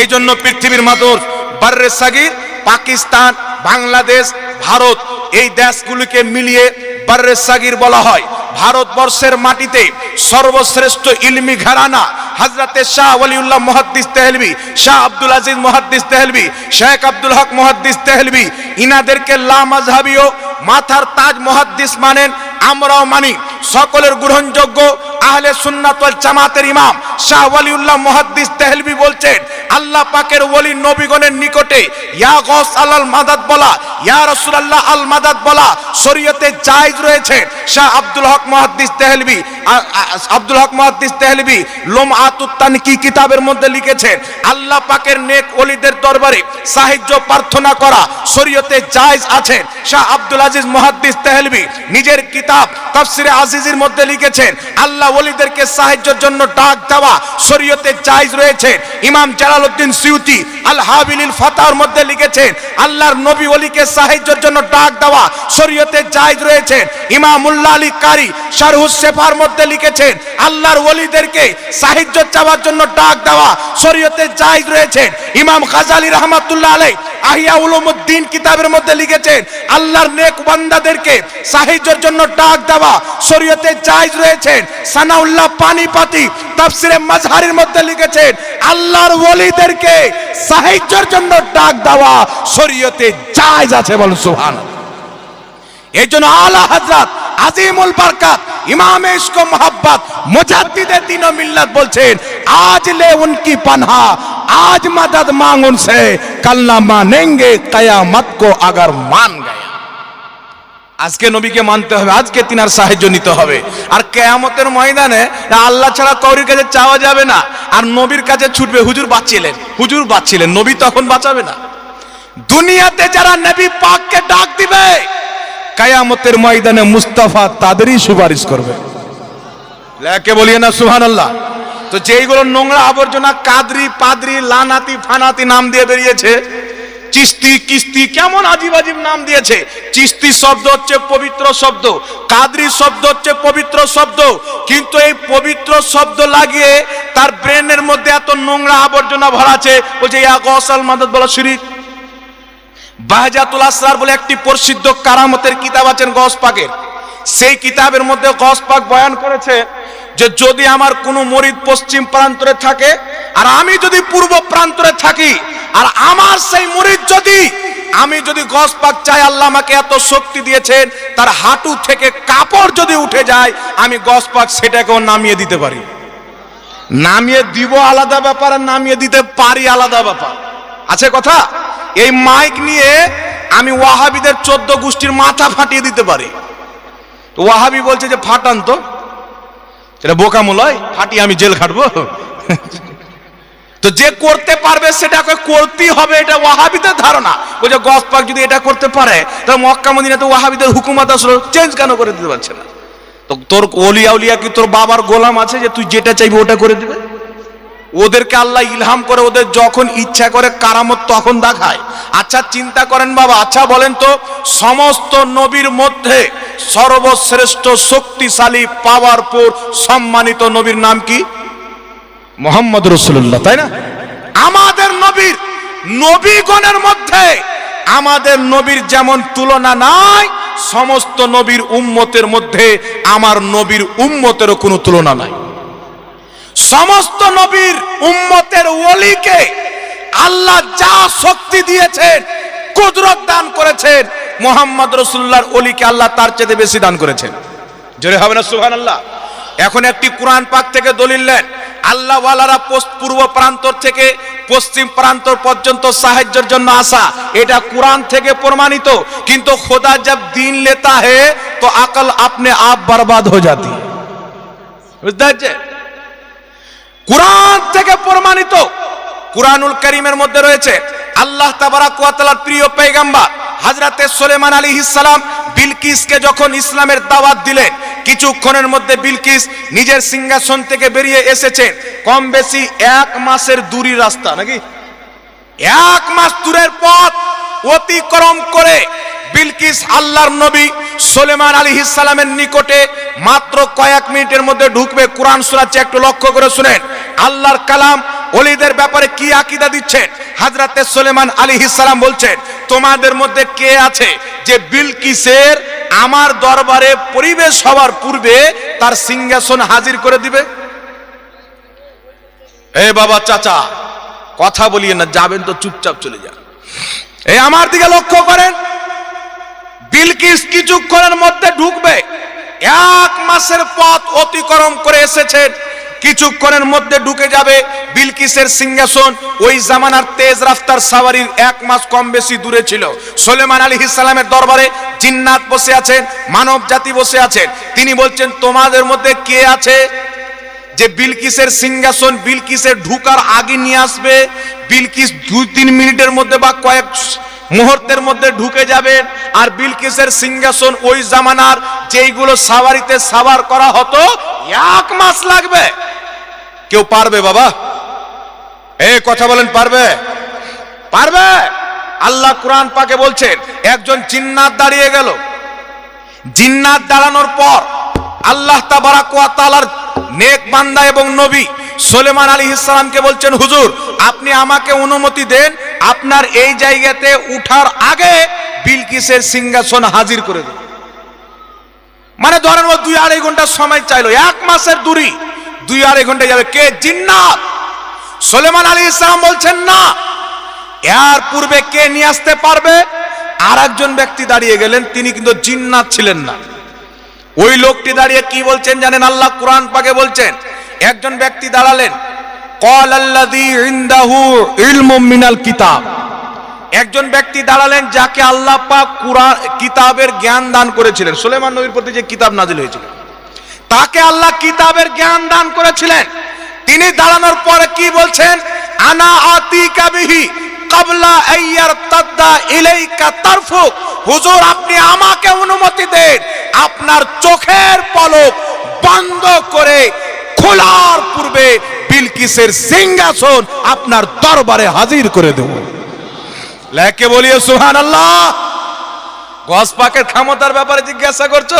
এই জন্য পৃথিবীর মানুষ বার্রে সাগির, পাকিস্তান, বাংলাদেশ, ভারত, এই দেশগুলিকে মিলিয়ে বার্রে সাগির বলা হয়। ভারতবর্ষের মাটিতে সর্বশ্রেষ্ঠ ইলমি ঘরানা হজরতে শাহ ওয়ালিউল্লাহ মুহাদ্দিস তেহলবি, শাহ আব্দুল আজিজ মুহাদ্দিস তেহলবি, শেখ আব্দুল হক মুহাদ্দিস তেহলবি, ইনাদেরকে লা মাথার তাজ মুহাদ্দিস মানেন আমরাও মানি। সকলের গ্রহণযোগ্য আহলে সুন্নাত জামাতের ইমাম শাহ ওয়ালিউল্লাহ মুহাদ্দিস তেহলবি বলছেন আল্লাহ পাকের ওলি নবীগণের নিকটে, ইয়া গস আল মাদাদ বলা, ইয়া রাসূলুল্লাহ আল মাদাদ বলা শরীয়তে জায়েজ রয়েছে। শাহ আব্দুল হক মুহাদ্দিস আ- আব্দুল হক মুহাদ্দিস তেহলবি লোম আতুত্তানকি কিতাবের মধ্যে লিখেছেন আল্লাহ পাকের নেক ওলিদের দরবারে সাহায্য, প্রার্থনা করা শরীয়তে জায়েজ আছে। শাহ আব্দুল আজিজ মুহাদ্দিস তেহলবি নিজের কিতাব তাফসিরে আজিজের মধ্যে লিখেছেন আল্লাহ ওলিদেরকে সাহায্যের জন্য ডাক দেওয়া শরীয়তে জায়েজ রয়েছে। ইমাম জালালউদ্দিন সিউতি আল হাবিলিল ফাতার মধ্যে লিখেছেন, আল্লাহর নবী ওলিকে সাহায্যের জন্য ডাক দেওয়া শরীয়তে জায়েজ রয়েছে। ইমাম উল্লাহ আলী কারি শারহুস সেফার মধ্যে লিখেছেন, আল্লাহর ওলিদেরকে সাহায্য চাওয়ার জন্য ডাক দেওয়া শরীয়তে জায়েজ রয়েছে। ইমাম গাজালি রহমাতুল্লাহ আলাই আহিয়া উলুমুদ্দিন কিতাবের মধ্যে লিখেছেন, আল্লাহর নেক বান্দাদেরকে সাহায্যের জন্য ডাক দেওয়া শরীয়তে জায়েজ রয়েছেন। সানাউল্লাহ পানিপাতি তাফসিরে মাজহারির মধ্যে লিখেছেন, আল্লাহর ওলিদেরকে সাহায্যের জন্য ডাক দেওয়া শরীয়তে জায়েজ আছে বল সুবহানাল্লাহ। এই জন্য আলা হজরত আজিমুল বারকাত, ইমামে ইশক মোহাব্বত, মুজাদ্দিদে দিন মিল্লাত বলছেন, আজ লে উনকি পানহা आज मदद मांग उनसे कल ना मानेंगे कयामत को अगर मान गए আজকে নবীকে মানতে হবে, আজকে তিনার সাহায্য নিতে হবে। আর কেয়ামতের ময়দানে আল্লাহ ছাড়া কৌরির কাছে চাওয়া যাবে না। আর নবীর কাছে ছুটবে, হুজুর বাঁচিলেন হুজুর বাঁচিলেন, নবী তখন বাঁচাবে না। দুনিয়াতে যারা নবী পাককে ডাক দিবে, কায়ামতের ময়দানে মুস্তাফা তাদেরই সুপারিশ করবে। লেকে বলিয়ে না সুহান আল্লাহ তো যেইগুলো নোংরা আবর্জনা কাদরি, পাদরি, লানাতি, ফানাতি নাম দিয়ে বেরিয়েছে, চিস্তি, কিস্তি, কেমন আজিব আজিব নাম দিয়েছে। চিস্তি শব্দ হচ্ছে পবিত্র শব্দ, কাদরি শব্দ হচ্ছে পবিত্র শব্দ, কিন্তু এই পবিত্র শব্দ লাগিয়ে তার ব্রেনের মধ্যে এত নোংরা আবর্জনা ভরা আছে, বলছে, ইয়া মাদত বলা, শিরিক। বাহজাতুল আসরার বলে একটি প্রসিদ্ধ কারামতের কিতাব আছেন গস পাকের। সেই কিতাবের মধ্যে গস পাক বয়ান করেছে যে যদি আমার কোনো মরিদ পশ্চিম প্রান্তরে থাকে, আর আমি যদি পূর্ব প্রান্তরে থাকি, আর আমার সেই মরিদ যদি, আমি যদি গস পাক চাই, আল্লাহ আমাকে এত শক্তি দিয়েছেন, তার হাঁটু থেকে কাপড় যদি উঠে যায়, আমি গস পাক সেটাকেও নামিয়ে দিতে পারি। নামিয়ে দিব আলাদা ব্যাপার, আর নামিয়ে দিতে পারি আলাদা ব্যাপার। আছে কথা? এই মাইক নিয়ে আমি ওয়াহাবিদের চোদ্দ গোষ্ঠীর মাথা ফাটিয়ে দিতে পারি। ওয়াহাবি বলছে যে, ফাটান তো। এটা বোকামূলয় হাঁটি আমি জেল খাটবো? তো যে করতে পারবে সেটাকে করতেই হবে, এটা ওয়াহাবিদের ধারণা। ওই যে গস পাক যদি এটা করতে পারে তাহলে মক্কা মদিনা তো ওয়াহাবিদের হুকুমত আসলে চেঞ্জ কেন করে দিতে পারছে না? তো তোর অলিয়া উলিয়া কি তোর বাবার গোলাম আছে যে তুই যেটা চাইবি ওটা করে দিবে? ওদেরকে আল্লাহ ইলহাম করে, ওদের যখন ইচ্ছা করে কারামত তখন দেখায়। আচ্ছা চিন্তা করেন বাবা আচ্ছা বলেন তো, সমস্ত নবীর মধ্যে সর্বশ্রেষ্ঠ শক্তিশালী পাওয়ারফুল সম্মানিত নবীর নাম কি? মোহাম্মদ রসুল্লাহ তাই না? আমাদের নবীর নবীগণের মধ্যে আমাদের নবীর যেমন তুলনা নাই, সমস্ত নবীর উম্মতের মধ্যে আমার নবীর উম্মতেরও কোনো তুলনা নাই। সমস্ত নবীর উম্মতের ওলিকে আল্লাহ যা শক্তি দিয়েছেন, কুদরত দান করেছেন, মোহাম্মদ রসুল্লাহর ওলিকে আল্লাহ তার চেয়ে বেশি দান করেছেন। জোরে হবে না সুহান আল্লাহ এখন একটি কোরআন পাক থেকে দলিল নেন। আল্লাহ ওয়ালারা পূর্ব প্রান্তর থেকে পশ্চিম প্রান্তর পর্যন্ত সাহায্যের জন্য আসা। এটা কোরআন থেকে প্রমাণিত। কিন্তু খোদা জব দিন লেতা হে, তো আকল আপনি আপ বরবাদ হয়ে যাতি বুঝতে পারছে কোরআন থেকে প্রমাণিত। কোরআনুল করিমের মধ্যে রয়েছে আল্লাহ তাবারাক ওয়া তাআলার প্রিয় পয়গম্বর হযরতে সুলেমান আলাইহিস সালাম বিলকিসকে যখন ইসলামের দাওয়াত দিলেন, কিছুক্ষণের মধ্যে বিলকিস নিজের সিংহাসন থেকে বেরিয়ে এসেছেন। কম বেশি এক মাসের দূরি রাস্তা, নাকি? এক মাস দূরের পথ অতিক্রম করে বিলকিস আল্লাহর নবী সোলেমান আলী ইসালামের নিকটে মাত্র কয়েক মিনিটের মধ্যে ঢুকবে কোরআন শোনাচ্ছে একটু লক্ষ্য করে শুনেন। আল্লাহর কালাম অলিদের ব্যাপারে কি আকিদা দিচ্ছেন? হাজরাতে সোলেমান আলী ইসালাম বলছেন, তোমাদের মধ্যে কে আছে যে বিলকিসের আমার দরবারে পরিবেশ হওয়ার পূর্বে তার সিংহাসন হাজির করে দিবে? এ বাবা চাচা, কথা বলিয়ে না, যাবেন তো চুপচাপ চলে যান। এই আমার দিকে লক্ষ্য করেন। বিলকিস কিছুক্ষণের মধ্যে ঢুকবে? এক মাসের পথ অতিক্রম করে এসেছেন কিছুক্ষণের মধ্যে ঢুকে যাবে বিলকিসের সিংহাসন? ওই জামানার তেজ রাফতার সাওয়ারির এক মাস কম বেশি দূরে ছিল। সোলেমান আলী ইসলামের দরবারে জিন্নাত বসে আছেন, মানব জাতি বসে আছেন। তিনি বলছেন, তোমাদের মধ্যে কে আছে যে বিলকিসের সিংহাসন বিলকিসের ঢুকার আগে নিয়ে আসবে? বিলকিস দুই তিন মিনিটের মধ্যে বা কয়েক মুহূর্তের মধ্যে ঢুকে যাবেন আর বিলকিসের সিংহাসন ওই জামানার যেইগুলো সাওয়ারিতে সাবার করা হতো, এক মাস লাগবে। কেউ পারবে বাবা? এ, কথা বলেন, পারবে? পারবে? আল্লাহ কোরআন পাকে বলছেন, একজন জিন্নাত দাঁড়িয়ে গেল। জিন্নাত দাঁড়ানোর পর আল্লাহ তাবারাক ওয়া তাআলার নেক বান্দা এবং নবী সুলেমান আলী ইসলামকে বলছেন, হুজুর, আপনি আমাকে অনুমতি দেন আপনার এই জায়গাতে উঠার আগে বিলকিসের সিংহাসন হাজির করে দেন মানে ধরেন ও দুই আড়াই ঘণ্টা সময় চাইলো, এক মাসের দূরি, দুই আড়াই ঘণ্টা যাবে। কে? জিন্নাত। সুলেমান আলী ইসলাম বলছেন, না। এর পূর্বে কে নিয়ে আসতে পারবে? আর একজন ব্যক্তি দাঁড়িয়ে গেলেন, তিনি কিন্তু জিন্নাত ছিলেন না। ওই লোকটি দাঁড়িয়ে কি বলছেন জানেন? আল্লাহ কোরআন পাকে বলছেন, একজন ব্যক্তি দাঁড়ালেন একজন ব্যক্তি দাঁড়ালেন যাকে আল্লাহ কিতাবের জ্ঞান দান করেছিলেন। সুলেমান নবীর প্রতি যে কিতাব নাজিল হয়েছিল, তাকে আল্লাহ কিতাবের জ্ঞান দান করেছিলেন। তিনি দাঁড়ানোর পরে কি বলছেন? আনা আতিকা বিহি কাবলা আইয়ার তাদ্দা ইলাইকা তারফুক হুজুর, আপনি আমাকে অনুমতি দেন। আপনার চোখের পলক বন্ধ করে খোলার পূর্বে বিলকিসের সিংহাসন আপনার দরবারে হাজির করে দেব। লেকে বলিয়ে সুহান আল্লাহ গস পাকের ক্ষমতার ব্যাপারে জিজ্ঞাসা করছ?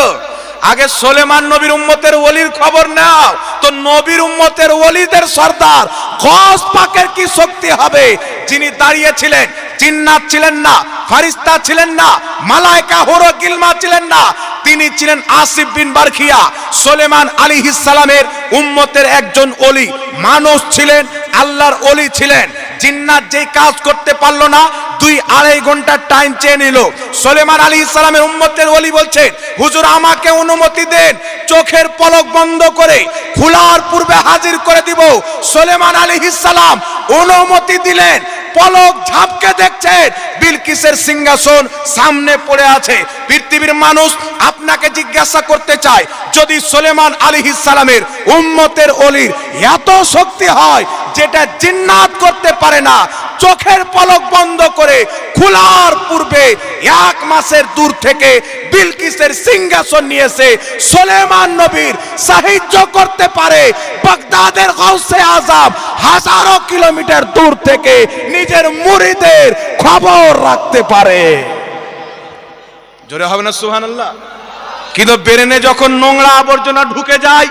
আগে সোলেমান নবীর উম্মতের ওলির খবর নাও। তো নবীর উম্মতের ওলিদের সর্দার গস পাকের কি শক্তি হবে? যিনি দাঁড়িয়েছিলেন, জিন্নাত ছিলেন না, ফারিস্তা ছিলেন না মালাইকা হোরো গিলমা ছিলেন না তিনি ছিলেন আসিফ বিন বারখিয়া। সোলেমান আলী সালামের উম্মতের একজন অলি মানুষ ছিলেন, আল্লাহর অলি ছিলেন। জিন্নাত যেই কাজ করতে পারল না, দুই আড়াই ঘণ্টা টাইম চেয়ে নিল। সোলেমান আলী ইসলামের উম্মতের অলি বলছেন, হুজুর, আমাকে অনুমতি দেন, চোখের পলক বন্ধ করে খোলার পূর্বে হাজির করে দিব। সোলেমান আলী ইসলাম অনুমতি দিলেন। পলক ঝাপকে দেখছেন বিলকিসের সিংহাসন সামনে পড়ে আছে। পৃথিবীর মানুষ আপনাকে জিজ্ঞাসা করতে চায়, যদি সোলেমান আলী সালামের উম্মতের অলির এত শক্তি হয়, যেটা জিন্নাত করতে পারে না চোখের পলক বন্ধ করে খোলার পূর্বে এক মাসের দূর থেকে বিলকিসের সিংহাসন নিয়েছে সোলেমান নবীর সাহায্য করতে পারে বাগদাদের গৌসে আজাম হাজারো কিলোমিটার দূর থেকে নিজের মুরিদের খবর রাখতে পারে। জোরে হবে না সুবহানাল্লাহ? কিন্তু বেরেনে যখন নোংরা আবর্জনা ঢুকে যায়,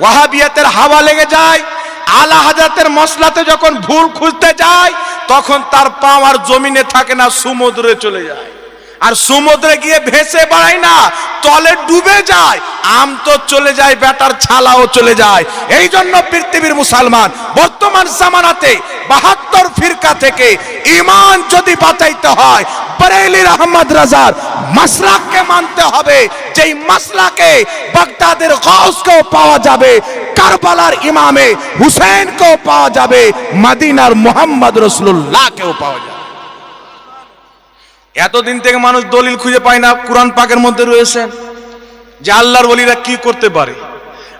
ওয়াহাবিয়াতের হাওয়া লেগে যায়, আলা হাজাতের মশলাতে যখন ভুল খুঁজতে যায় তখন তার পাও আর জমিনে থাকে না, সমুদ্রে চলে যায়। আর সমুদ্রে গিয়ে ভেসে বেড়ায় না, তলে ডুবে যায়, আম তো চলে যায়, বেটার ছালাও চলে যায়। এই জন্য পৃথিবীর মুসলমান বর্তমান জামানাতে বাহাত্তর ফিরকা থেকে ইমান যদি বাঁচাইতে হয় বরেলির আহমদ রাজার মাসলাককে মানতে হবে। যেই মাসলাকে বাগদাদের গৌসকেও পাওয়া যাবে কারবালার ইমামে হুসেনকেও পাওয়া যাবে, মদিনার মোহাম্মদ রসুল্লাহকেও পাওয়া যাবে। এতদিন থেকে মানুষ দলিল খুঁজে পায় না, কোরআন পাকের মধ্যে রয়েছেন যে আল্লাহর ওলিরা কি করতে পারে।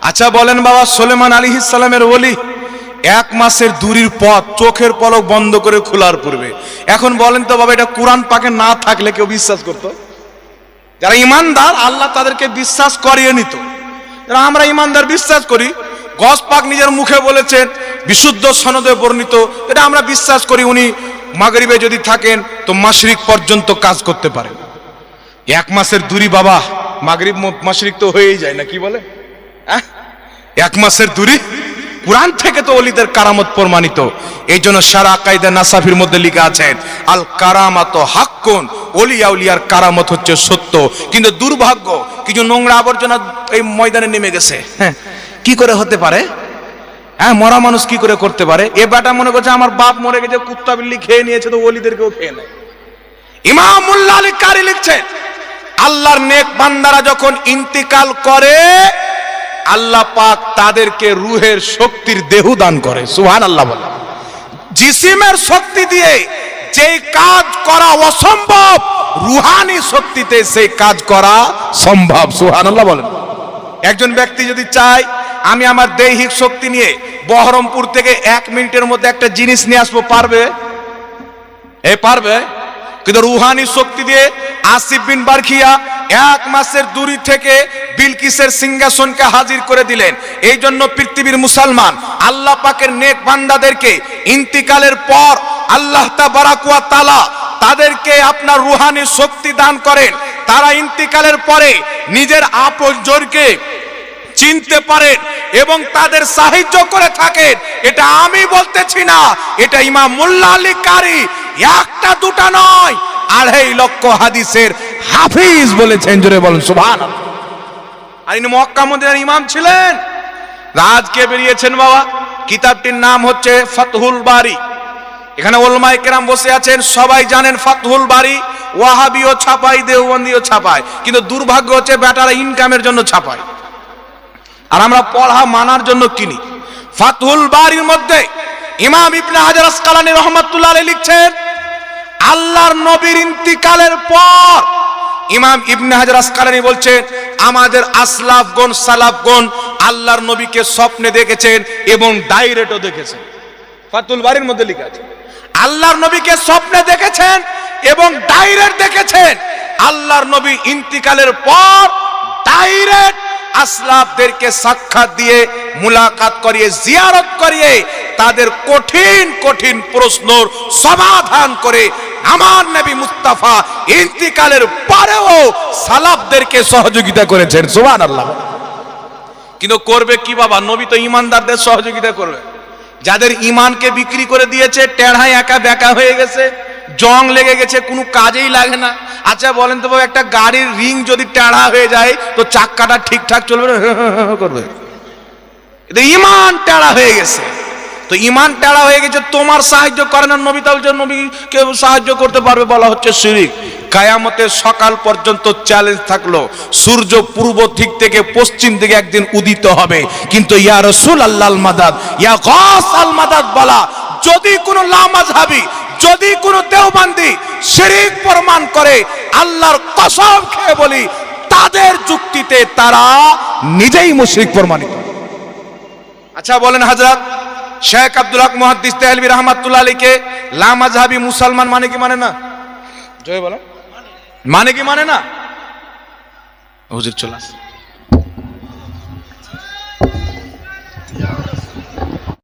আচ্ছা বলেন বাবা, সোলেমান আলী ইসালামের ওলি এক মাসের দূরির পথ চোখের পলক বন্ধ করে খোলার পূর্বে। এখন বলেন তো বাবা, এটা কোরআন পাকে না থাকলে কেউ বিশ্বাস করতো? যারা ইমানদার, আল্লাহ তাদেরকে বিশ্বাস করিয়ে নিত। যারা আমরা ইমানদার, বিশ্বাস করি গস পাক নিজের মুখে বলেছেন, বিশুদ্ধ সনদে বর্ণিত। এটা আমরা বিশ্বাস করি উনি মাগরিবে যদি থাকেন, তো মাসরিক পর্যন্ত কাজ করতে পারেন। এক মাসের দূরি বাবা, মাগরিব মাসরিক তো হয়েই যায় না, কি বলে? এক মাসের দূরি? কোরআন থেকে তো অলিদের কারামত প্রমাণিত। এই জন্য সারা কায়দা নাসাফির মধ্যে লেখা আছেন আল কারামাত হাক্কুন অলিয়া উলিয়ার কারামত হচ্ছে সত্য। কিন্তু দুর্ভাগ্য, কিছু নোংরা আবর্জনা এই ময়দানে নেমে গেছে। হ্যাঁ কি করে হতে পারে? হ্যাঁ মরা মানুষ কি করে করতে পারে? এ বেটা মনে করছে আমার বাপ মরে গেছে, কুত্তা বিল্লি খেয়ে নিয়েছে, তো অলিদেরকেও খেয়ে নেয়। ইমাম আলী কারি লিখছেন, আল্লাহর নেক বান্দারা যখন ইন্তিকাল করে, আল্লাহ পাক তাদেরকে রুহের শক্তির দেহ দান করে। সুহান আল্লাহ বলে। জিসিমের শক্তি দিয়ে যেই কাজ করা অসম্ভব, রুহানি শক্তিতে সেই কাজ করা সম্ভব। সুহান আল্লাহ বলেন। একজন ব্যক্তি যদি চায় আমি আমার দৈহিক শক্তি নিয়ে বহরমপুর থেকে এক মিনিটের মধ্যে একটা জিনিস নিয়ে আসব, পারবে? এ, পারবে? কিন্তু রুহানি শক্তি দিয়ে আসিফ বিন বারখিয়া এক মাসের দূরি থেকে বিলকিসের সিংহাসনকে হাজির করে দিলেন। এই জন্য পৃথিবীর মুসলমান, আল্লাহ পাকের নেক বান্দাদেরকে ইন্তিকালের পর আল্লাহ বারাকুয়া তালা তাদেরকে আপনার রুহানি শক্তি দান করেন। তারা ইন্তিকালের পরে নিজের আপনজনকে চিনতে পারেন এবং তাদের সাহায্য করে থাকেন। এটা আমি বলতেছি না, এটা ইমাম মোল্লা আলী কারি। একটা, দুটা নয়, আড়াই লক্ষ হাদিসের হাফিজ বলেছেন, জোরে বলেন সুবহান আর ইনি মক্কা মদিনার ইমাম ছিলেন। রাজকে বেরিয়েছেন বাবা? কিতাবটির নাম হচ্ছে ফতহুল বাড়ি এখানে ওলমাই কেরাম বসে আছেন, সবাই জানেন ফাতহুল বাড়ি ওয়াহাবিও ছাপাই দেওবন্দিও ছাপায়। কিন্তু দুর্ভাগ্য হচ্ছে বেটারা ইনকামের জন্য ছাপায়। আর আমরা পড়া মানার জন্য কিনি। ফাতহুল বাড়ির মধ্যে ইমাম ইবনে হাজার আসকালানি রহমাতুল্লাহ আলাইহি লিখছেন, আল্লাহর নবীর ইন্তিকালের পর ইমাম ইবনে হাজার আসকালানি বলছেন, আমাদের আসলাফগণ, সালাফগণ আল্লাহর নবীকে স্বপ্নে দেখেছেন এবং ডাইরেক্টও দেখেছেন। ফাতুল বাড়ির মধ্যে লেখা আছে, আল্লাহর নবীকে স্বপ্নে দেখেছেন এবং ডাইরেক্ট দেখেছেন। আল্লাহর নবী ইন্তিকালের পর ডাইরেক্ট আসলাফদেরকে সাক্ষাৎ দিয়ে মুলাকাত করিয়ে, জিয়ারত করিয়ে তাদের কঠিন কঠিন প্রশ্নর সমাধান করে আমার নবী মুস্তাফা ইন্তিকালের পরেও সালাফদেরকে সহযোগিতা করেছেন। সুবহানাল্লাহ। কিন্তু করবে কি বাবা? নবী তো ইমানদারদের সহযোগিতা করবে। যাদের ইমানকে বিক্রি করে দিয়েছে টেढ़ায় একা বেকা হয়ে গেছে। জং লেগে গেছে, কোনো কাজেই লাগে না। আচ্ছা বলেন তো বাবু, একটা গাড়ির রিং যদি টাড়া হয়ে যায়, তো চাক্কাটা ঠিকঠাক চলবে না? করবে। ইমান টাড়া হয়ে গেছে। তো ইমান টাড়া হয়ে গেছে, তোমার সাহায্য করে না নবী তাহলে নবী কেউ সাহায্য করতে পারবে বলা হচ্ছে শিরিক। কায়ামতে সকাল পর্যন্ত চ্যালেঞ্জ থাকল। সূর্য পূর্ব দিক থেকে পশ্চিম দিকে একদিন উদিত হবে। কিন্তু ইয়া রসুল আল্লাহ মাদাদ ইয়া গস আল মাদাদ বলা, যদি কোনো লামাজহাবি যদি কোনো দেওবান্দি শিরিক প্রমাণ করে, আল্লাহর কসম খেয়ে বলি, তাদের যুক্তিতে তারা নিজেই মুশরিক প্রমাণিত। আচ্ছা বলেন হাজরত, শেখ আব্দুল হক মুহাদ্দিস তেহলবি রহমাতুল্লাহ আলীকে লামাজহাবি মুসলমান মানে কি মানে না? জয় বলেন। মানে কি মানে না? হুজুর চলে আসে